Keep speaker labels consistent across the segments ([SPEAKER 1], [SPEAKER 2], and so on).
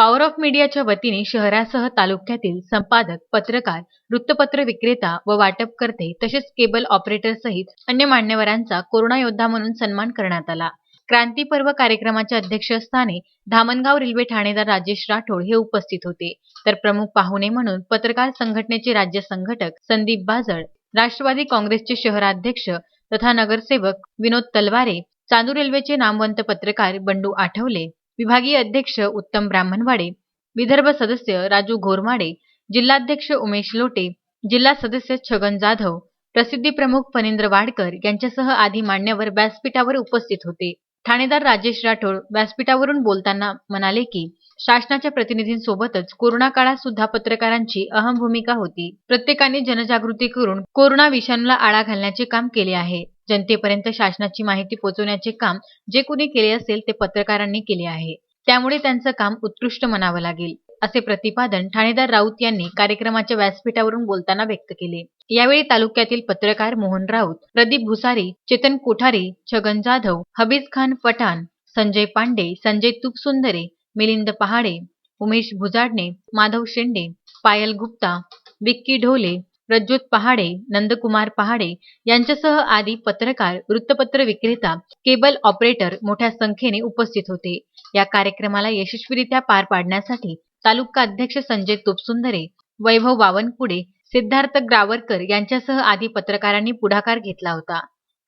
[SPEAKER 1] Power of मीडियाच्या वतीने शहरासह तालुक्यातील संपादक पत्रकार वृत्तपत्र विक्रेता व वाटपकर्ते तसेच केबल ऑपरेटर सहित अन्य मान्यवरांचा कोरोना योद्धा म्हणून सन्मान करण्यात आला. क्रांती पर्व कार्यक्रमाच्या अध्यक्षस्थानी धामणगाव रेल्वे ठाणेदार राजेश राठोड हे उपस्थित होते. तर प्रमुख पाहुणे म्हणून पत्रकार संघटनेचे राज्य संघटक संदीप बाजळ राष्ट्रवादी काँग्रेसचे शहराध्यक्ष तथा नगरसेवक विनोद तलवारे चांदूर रेल्वेचे नामवंत पत्रकार बंडू आठवले विभागीय अध्यक्ष उत्तम ब्राह्मणवाडे विदर्भ सदस्य राजू घोरमाडे जिल्हाध्यक्ष उमेश लोटे जिल्हा सदस्य छगन जाधव प्रसिद्धी प्रमुख फणींद्र वाडकर यांच्यासह आदी मान्यवर व्यासपीठावर उपस्थित होते. ठाणेदार राजेश राठोड व्यासपीठावरून बोलताना म्हणाले की शासनाच्या प्रतिनिधींसोबतच कोरोना काळात सुद्धा पत्रकारांची अहम भूमिका होती. प्रत्येकाने जनजागृती करून कोरोना विषाणूला आळा घालण्याचे काम केले आहे. जनतेपर्यंत शासनाची माहिती पोहोचवण्याचे काम जे कुणी केले असेल ते पत्रकारांनी केले आहे. त्यामुळे त्यांचं काम उत्कृष्ट म्हणावं लागेल असे प्रतिपादन ठाणेदार राऊत यांनी कार्यक्रमाच्या व्यासपीठावरून बोलताना व्यक्त केले. यावेळी तालुक्यातील पत्रकार मोहन राऊत प्रदीप भुसारी चेतन कोठारी छगन जाधव हबीज खान पठाण संजय पांडे संजय तुपसुंदरे मिलिंद पहाडे उमेश भुजाडणे माधव शेंडे पायल गुप्ता विक्की ढोले प्रज्योत पहाडे नंदकुमार पहाडे यांच्यासह आदी पत्रकार वृत्तपत्र विक्रेता केबल ऑपरेटर मोठ्या संख्येने उपस्थित होते. या कार्यक्रमाला यशस्वीरित्या पार पाडण्यासाठी तालुका अध्यक्ष संजय तुपसुंदरे वैभव बावनकुडे सिद्धार्थ ग्रावरकर यांच्यासह आदी पत्रकारांनी पुढाकार घेतला होता.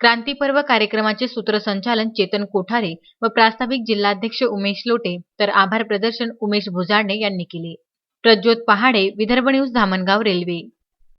[SPEAKER 1] क्रांतीपर्व कार्यक्रमाचे सूत्रसंचालन चेतन कोठारे व प्रास्ताविक जिल्हाध्यक्ष उमेश लोटे तर आभार प्रदर्शन उमेश भुजाडणे यांनी केले. Prajyot Pahade Vidarbha news Dhamangaon railway.